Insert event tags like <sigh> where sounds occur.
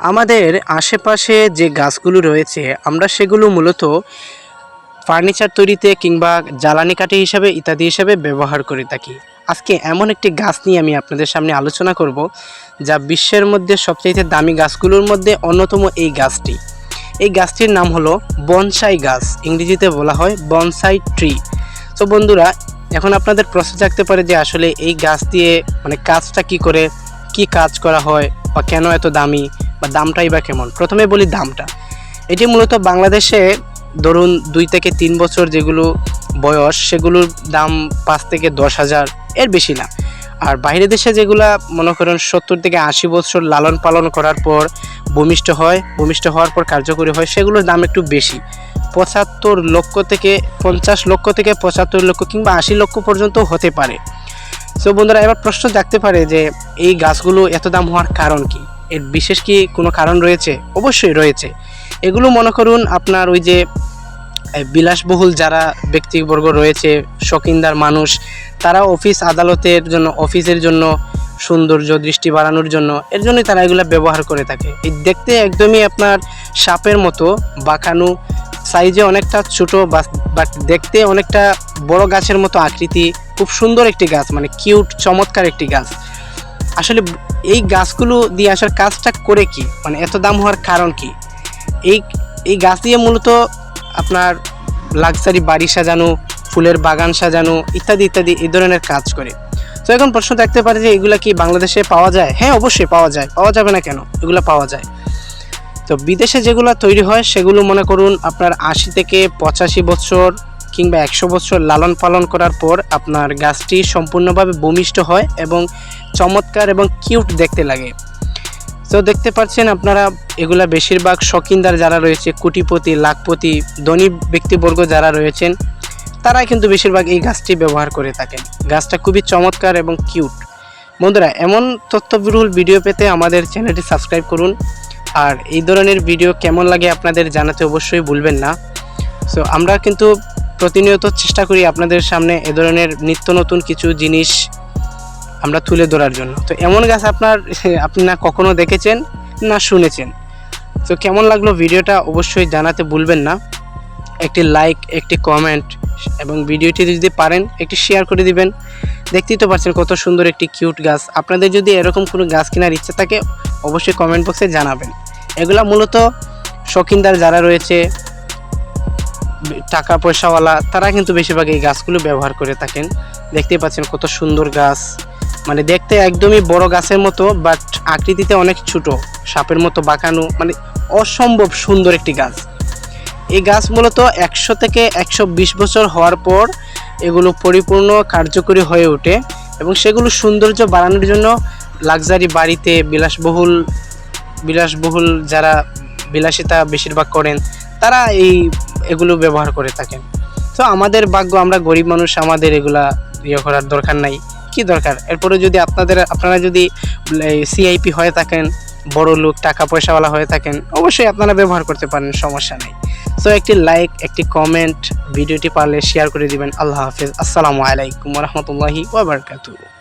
আমাদের আশেপাশে যে গাছগুলো রয়েছে, আমরা সেগুলো মূলত ফার্নিচার তৈরিতে কিংবা জ্বালানি কাঠি হিসাবে, ইত্যাদি হিসাবে ব্যবহার করে থাকি। আজকে এমন একটি গাছ নিয়ে আমি আপনাদের সামনে আলোচনা করব, যা বিশ্বের মধ্যে সবচাইতে দামি গাছগুলোর মধ্যে অন্যতম এই গাছটি। এই গাছটির নাম হলো বনসাই গাছ, ইংরেজিতে বলা হয় বনসাই ট্রি। তো বন্ধুরা, এখন আপনাদের প্রশ্ন থাকতে পারে যে আসলে এই গাছ দিয়ে মানে কাজটা কি করে, কি কাজ করা হয় বা কেন এত দামি? বা দামটাই বা কেমন? প্রথমে বলি দামটা। এটি মূলত বাংলাদেশে ধরুন দুই থেকে তিন বছর যেগুলো বয়স, সেগুলোর দাম পাঁচ থেকে দশ হাজার এর বেশি না। আর বাইরের দেশে যেগুলা মনে করেন সত্তর থেকে আশি বছর লালন পালন করার পর ভূমিষ্ঠ হয়, ভূমিষ্ঠ হওয়ার পর কার্যকরী হয়, সেগুলোর দাম একটু বেশি। পঁচাত্তর লক্ষ থেকে পঞ্চাশ লক্ষ থেকে পঁচাত্তর লক্ষ কিংবা আশি লক্ষ পর্যন্ত হতে পারে। সো বন্ধুরা, এবার প্রশ্ন থাকতে পারে যে এই গাছগুলো এত দাম হওয়ার কারণ কি? এর বিশেষ কি কোনো কারণ রয়েছে? অবশ্যই রয়েছে। এগুলো মনে করুন আপনার ওই যে বিলাসবহুল যারা ব্যক্তিবর্গ রয়েছে শকিনদার মানুষ, তারা অফিস আদালতের জন্য, অফিসের জন্য, সৌন্দর্য, দৃষ্টি বাড়ানোর জন্য, এর জন্যই তারা এগুলো ব্যবহার করে থাকে। এই দেখতে একদমই আপনার সাপের মতো, বাঁকানো, সাইজে অনেকটা ছোট বাট দেখতে অনেকটা বড় গাছের মতো আকৃতি, খুব সুন্দর একটি গাছ মানে কিউট, চমৎকার একটি গাছ। আসলে এই গাছগুলো দিয়ে আসার কাজটা করে কি? মানে এত দাম হওয়ার কারণ কি? এই এই গাছ দিয়ে মূলত আপনার লাক্সারি বাড়ি সাজানো, ফুলের বাগান সাজানো ইত্যাদি ইত্যাদি এই ধরনের কাজ করে। তো এখন প্রশ্ন থাকতে পারে যে এগুলা কি বাংলাদেশে পাওয়া যায়? হ্যাঁ অবশ্যই পাওয়া যায়। পাওয়া যাবে না কেন? এগুলো পাওয়া যায়। তো বিদেশে যেগুলো তৈরি হয়, সেগুলো মনে করুন আপনার আশি থেকে পঁচাশি বছর কিংবা একশো বছর লালন পালন করার পর আপনার গাছটি সম্পূর্ণভাবে ভূমিষ্ঠ হয় এবং চমৎকার এবং কিউট দেখতে লাগে। তো দেখতে পাচ্ছেন আপনারা, এগুলা বেশিরভাগ শকিনদার যারা রয়েছে, কোটিপতি, লাখপতি, ধনী ব্যক্তিবর্গ যারা রয়েছেন, তারাই কিন্তু বেশিরভাগ এই গাছটি ব্যবহার করে থাকেন। গাছটা খুবই চমৎকার এবং কিউট। বন্ধুরা, এমন তথ্যবিরুল ভিডিও পেতে আমাদের চ্যানেলটি সাবস্ক্রাইব করুন। আর এই ধরনের ভিডিও কেমন লাগে আপনাদের জানাতে অবশ্যই ভুলবেন না। সো আমরা কিন্তু প্রতিনিয়ত চেষ্টা করি আপনাদের সামনে এ ধরনের নিত্য নতুন কিছু জিনিস আমরা তুলে ধরার জন্য। তো এমন গাছ আপনার, <laughs> আপনি না কখনো দেখেছেন, না শুনেছেন। তো কেমন লাগল ভিডিওটা অবশ্যই জানাতে ভুলবেন না। একটি লাইক একটি কমেন্ট এবং ভিডিওটি যদি পারেন, একটি শেয়ার করে দিবেন। দেখতেই তো পাচ্ছেন কত সুন্দর একটি কিউট গাছ। আপনাদের যদি এরকম কোনো গাছ কেনার ইচ্ছা থাকে, অবশ্যই কমেন্ট বক্সে জানাবেন। এগুলা মূলত শৌখিনদার যারা রয়েছে টাকা পয়সাওয়ালা তারা কিন্তু বেশিরভাগ এই গাছগুলো ব্যবহার করে থাকেন। দেখতেই পাচ্ছেন কত সুন্দর গাছ। মানে দেখতে একদমই বড় গাছের মতো বাট আকৃতিতে অনেক ছোট। সাপের মতো বাঁকানো মানে অসম্ভব সুন্দর একটি গাছ। এই গাছ মূলত একশো থেকে একশো বিশ বছর হওয়ার পর এগুলো পরিপূর্ণ, কার্যকরী হয়ে ওঠে এবং সেগুলো সৌন্দর্য বাড়ানোর জন্য লাক্সারি বাড়িতে বিলাসবহুল বিলাসবহুল যারা বিলাসিতা বেশিরভাগ করেন, তারা এই এগুলো ব্যবহার করে থাকেন। তো আমাদের ভাগ্য, আমরা গরিব মানুষ, আমাদের এগুলা ইয়ে করার দরকার নাই। কি দরকার? এরপরে যদি আপনাদের, আপনারা যদি সিআইপি হয়ে থাকেন, বড় লোক টাকা পয়সাওয়ালা হয়ে থাকেন, অবশ্যই আপনারা ব্যবহার করতে পারেন, সমস্যা নেই। সো একটি লাইক একটি কমেন্ট ভিডিওটি পারলে শেয়ার করে দিবেন। আল্লাহ হাফিজ। আসসালামু আলাইকুম রহমতুল্লাহি ওয়াবারকাতুহ